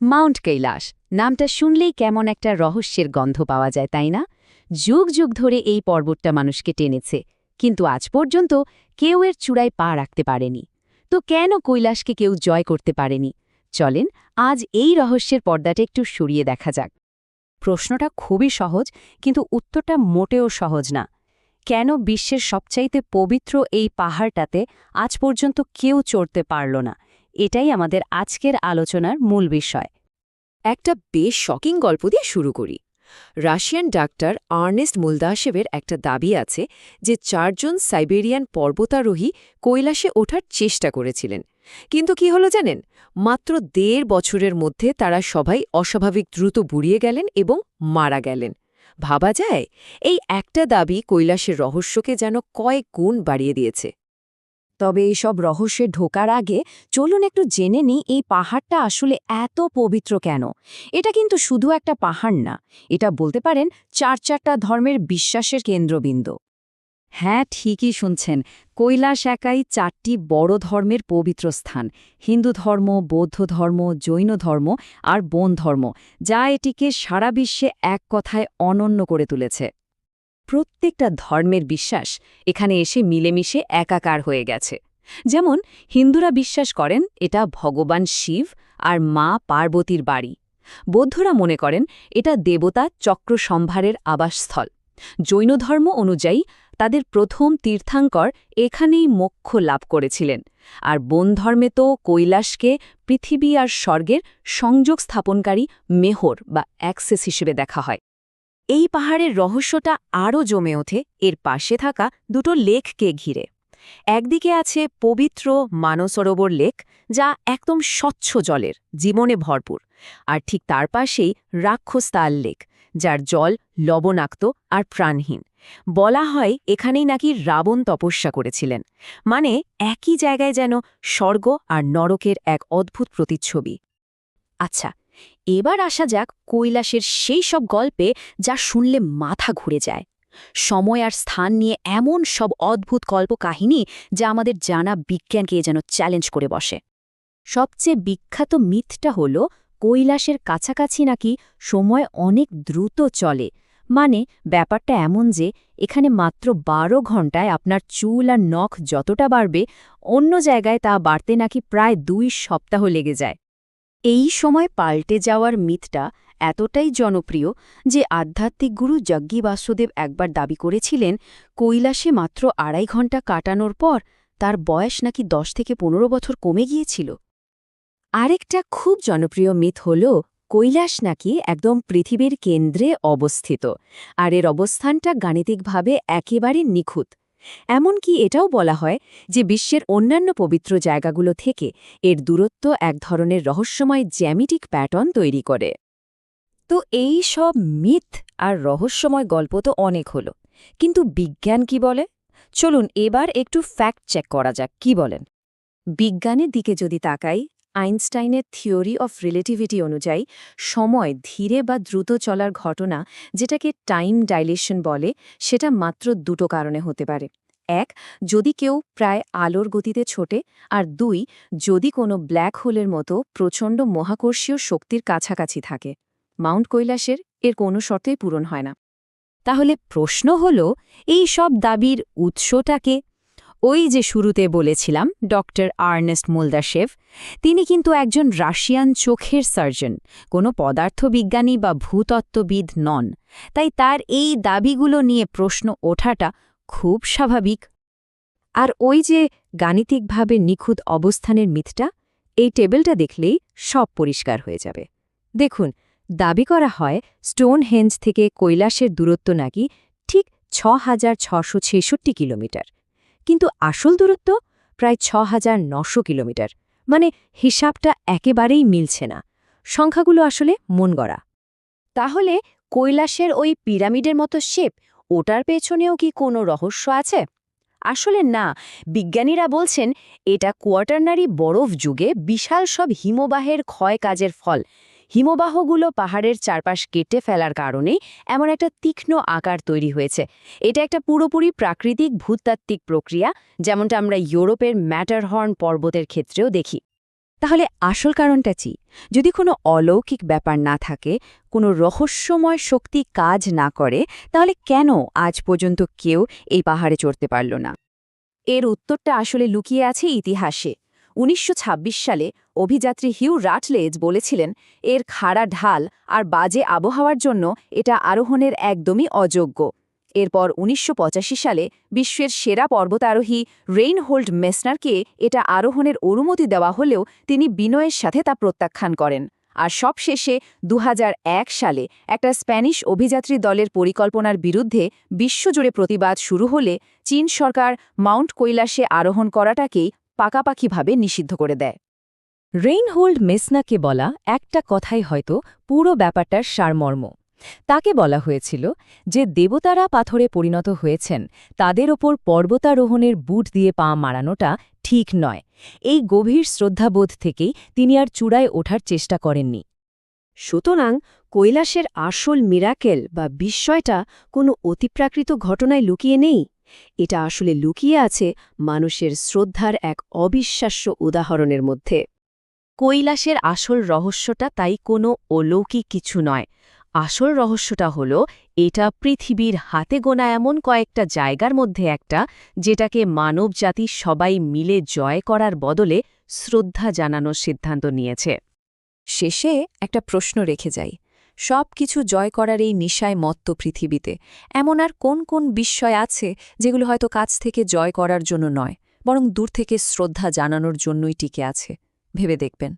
Mount Kailash, নামটা শুনলেই কেমন একটা রহস্যের গন্ধ পাওয়া যায়, তাই না? যুগ যুগ ধরে এই পর্বতটা মানুষকে টেনেছে, কিন্তু আজ পর্যন্ত কেউ এর চূড়ায় পা রাখতে পারেনি। তো কেন কৈলাসকে কেউ জয় করতে পারেনি? চলেন আজ এই রহস্যের পর্দাটা একটু সরিয়ে দেখা যাক। প্রশ্নটা খুবই সহজ, কিন্তু উত্তরটা মোটেও সহজ না। কেন বিশ্বের সবচাইতে পবিত্র এই পাহাড়টাতে আজ পর্যন্ত কেউ চড়তে পারল না? এটাই আমাদের আজকের আলোচনার মূল বিষয়। একটা বেশ শকিং গল্প দিয়ে শুরু করি। রাশিয়ান ডাক্তার আর্নেস্ট মুলদাসেবের একটা দাবি আছে যে চারজন সাইবেরিয়ান পর্বতারোহী কৈলাসে ওঠার চেষ্টা করেছিলেন। কিন্তু কি হলো জানেন? মাত্র দেড় বছরের মধ্যে তারা সবাই অস্বাভাবিক দ্রুত বুড়িয়ে গেলেন এবং মারা গেলেন। ভাবা যায়, এই একটা দাবি কৈলাসের রহস্যকে যেন কয়েক গুণ বাড়িয়ে দিয়েছে। তবে এইসব রহস্যে ঢোকার আগে চলুন একটু জেনে নিই, এই পাহাড়টা আসলে এত পবিত্র কেন? এটা কিন্তু শুধু একটা পাহাড় না, এটা বলতে পারেন চার চারটা ধর্মের বিশ্বাসের কেন্দ্রবিন্দু। হ্যাঁ ঠিকই শুনছেন, কৈলাস একাই চারটি বড় ধর্মের পবিত্র স্থান, হিন্দু ধর্ম, বৌদ্ধ ধর্ম, জৈন ধর্ম আর বন ধর্ম, যা এটিকে সারা বিশ্বে এক কথায় অনন্য করে তুলেছে। প্রত্যেকটা ধর্মের বিশ্বাস এখানে এসে মিলেমিশে একাকার হয়ে গেছে। যেমন, হিন্দুরা বিশ্বাস করেন এটা ভগবান শিব আর মা পার্বতীর বাড়ি। বৌদ্ধরা মনে করেন এটা দেবতা চক্র সম্ভারের আবাসস্থল। জৈন ধর্ম অনুযায়ী তাদের প্রথম তীর্থাঙ্কর এখানেই মোক্ষ লাভ করেছিলেন। আর বন ধর্মে তো কৈলাসকে পৃথিবী আর স্বর্গের সংযোগ স্থাপনকারী মেহর বা অ্যাক্সেস হিসেবে দেখা হয়। এই পাহাড়ের রহস্যটা আরও জমে ওঠে। এর পাশে থাকা দুটো লেককে ঘিরে। একদিকে আছে পবিত্র মানসরোবর লেক, যা একদম স্বচ্ছ জলের, জীবনে ভরপুর। আর ঠিক তার পাশেই রাক্ষসতাল লেক, যার জল লবণাক্ত আর প্রাণহীন। বলা হয় এখানেই নাকি রাবণ তপস্যা করেছিলেন। মানে একই জায়গায় যেন স্বর্গ আর নরকের এক অদ্ভুত প্রতিচ্ছবি। আচ্ছা এবার আসা যাক কৈলাসের সেই সব গল্পে যা শুনলে মাথা ঘুরে যায়। সময় আর স্থান নিয়ে এমন সব অদ্ভুত কল্পকাহিনী যা আমাদের জানা বিজ্ঞানকে যেন চ্যালেঞ্জ করে বসে। সবচেয়ে বিখ্যাত মিথটা হল, কৈলাসের কাছাকাছি নাকি সময় অনেক দ্রুত চলে। মানে ব্যাপারটা এমন যে, এখানে মাত্র বারো ঘন্টায় আপনার চুল আর নখ যতটা বাড়বে, অন্য জায়গায় তা বাড়তে নাকি প্রায় দুই সপ্তাহ লেগে যায়। এই সময় পাল্টে যাওয়ার মিথটা এতটাই জনপ্রিয় যে আধ্যাত্মিক গুরু যজ্ঞী বাসুদেব একবার দাবি করেছিলেন, কৈলাসে মাত্র আড়াই ঘণ্টা কাটানোর পর তার বয়স নাকি দশ থেকে পনেরো বছর কমে গিয়েছিল। আরেকটা খুব জনপ্রিয় মিথ হল, কৈলাস নাকি একদম পৃথিবীর কেন্দ্রে অবস্থিত, আর এর অবস্থানটা গাণিতিকভাবে একেবারে নিখুঁত। এমনকি এটাও বলা হয় যে বিশ্বের অন্যান্য পবিত্র জায়গাগুলো থেকে এর দূরত্ব এক ধরনের রহস্যময় জ্যামিটিক প্যাটার্ন তৈরি করে। তো এই সব মিথ আর রহস্যময় গল্প তো অনেক হলো, কিন্তু বিজ্ঞান কি বলে? চলুন এবার একটু ফ্যাক্ট চেক করা যাক, কি বলেন? বিজ্ঞানের দিকে যদি তাকাই আইনস্টাইনের থিওরি অফ রিলেটিভিটি অনুযায়ী, সময় ধীরে বা দ্রুত চলার ঘটনা, যেটাকে টাইম ডাইলেশন বলে, সেটা মাত্র দুটো কারণে হতে পারে। এক, যদি কেউ প্রায় আলোর গতিতে ছোটে, আর দুই, যদি কোনো ব্ল্যাক হোলের মতো প্রচণ্ড মহাকর্ষীয় শক্তির কাছাকাছি থাকে। মাউন্ট কৈলাসের এর কোনো শর্তেই পূরণ হয় না। তাহলে প্রশ্ন হল, এই সব দাবির উৎসটাকে ওই যে শুরুতে বলেছিলাম, ডক্টর আর্নেস্ট মুলদাশেভ, তিনি কিন্তু একজন রাশিয়ান চোখের সার্জন, কোনো পদার্থবিজ্ঞানী বা ভূতত্ত্ববিদ নন। তাই তার এই দাবিগুলো নিয়ে প্রশ্ন ওঠাটা খুব স্বাভাবিক। আর ওই যে গাণিতিকভাবে নিখুঁত অবস্থানের মিথটা, এই টেবিলটা দেখলেই সব পরিষ্কার হয়ে যাবে। দেখুন, দাবি করা হয় স্টোন হেঞ্জ থেকে কৈলাসের দূরত্ব নাকি ঠিক ছ কিলোমিটার। কিন্তু আসল দূরত্ব প্রায় ছ হাজার নশো কিলোমিটার। মানে হিসাবটা একেবারেই মিলছে না। সংখ্যাগুলো আসলে মন গড়া তাহলে কৈলাসের ওই পিরামিডের মতো শেপ, ওটার পেছনেও কি কোনো রহস্য আছে? আসলে না, বিজ্ঞানীরা বলছেন, এটা কোয়াটারনারি বরফ যুগে বিশাল সব হিমবাহের ক্ষয় কাজের ফল। হিমবাহগুলো পাহাড়ের চারপাশ কেটে ফেলার কারণেই এমন একটা তীক্ষ্ণ আকার তৈরি হয়েছে। এটা একটা পুরোপুরি প্রাকৃতিক ভূতাত্ত্বিক প্রক্রিয়া, যেমনটা আমরা ইউরোপের ম্যাটারহর্ন পর্বতের ক্ষেত্রেও দেখি। তাহলে আসল কারণটা কি? যদি কোনো অলৌকিক ব্যাপার না থাকে, কোনো রহস্যময় শক্তি কাজ না করে, তাহলে কেন আজ পর্যন্ত কেউ এই পাহাড়ে চড়তে পারল না? এর উত্তরটা আসলে লুকিয়ে আছে ইতিহাসে। উনিশশো ছাব্বিশ সালে অভিযাত্রী হিউ রাটলেজ বলেছিলেন, এর খাড়া ঢাল আর বাজে আবহাওয়ার জন্য এটা আরোহণের একদমই অযোগ্য। এরপর উনিশশো পঁচাশি সালে বিশ্বের সেরা পর্বতারোহী রেইনহোল্ড মেসনারকে এটা আরোহণের অনুমতি দেওয়া হলেও তিনি বিনয়ের সাথে তা প্রত্যাখ্যান করেন। আর সবশেষে দু হাজার এক সালে একটা স্প্যানিশ অভিযাত্রী দলের পরিকল্পনার বিরুদ্ধে বিশ্বজুড়ে প্রতিবাদ শুরু হলে চীন সরকার মাউন্ট কৈলাসে আরোহণ করাটাকেই পাকাপাকিভাবে নিষিদ্ধ করে দেয়। রেইনহোল্ড মেসনাকে বলা একটা কথাই হয়তো পুরো ব্যাপারটার সারমর্ম। তাকে বলা হয়েছিল যে দেবতারা পাথরে পরিণত হয়েছেন, তাদের ওপর পর্বতারোহণের বুট দিয়ে পা মারানোটা ঠিক নয়। এই গভীর শ্রদ্ধাবোধ থেকেই তিনি আর চূড়ায় ওঠার চেষ্টা করেননি। সুতরাং কৈলাসের আসল মিরাকেল বা বিস্ময়টা কোনো অতিপ্রাকৃত ঘটনায় লুকিয়ে নেই? এটা আসলে লুকিয়ে আছে মানুষের শ্রদ্ধার এক অবিশ্বাস্য উদাহরণের মধ্যে। কৈলাসের আসল রহস্যটা তাই কোনো অলৌকিক কিছু নয়। আসল রহস্যটা হল, এটা পৃথিবীর হাতে গোনা এমন কয়েকটা জায়গার মধ্যে একটা, যেটাকে মানবজাতি সবাই মিলে জয় করার বদলে শ্রদ্ধা জানানোর সিদ্ধান্ত নিয়েছে। শেষে একটা প্রশ্ন রেখে যাই। সব কিছু জয় করার এই নিশায় মত্ত পৃথিবীতে। এমন আর কোন কোন বিস্ময় আছে যেগুলো হয়তো কাছ থেকে জয় করার জন্য নয়, বরং দূর থেকে শ্রদ্ধা জানানোর জন্যই টিকে আছে। ভেবে দেখবেন।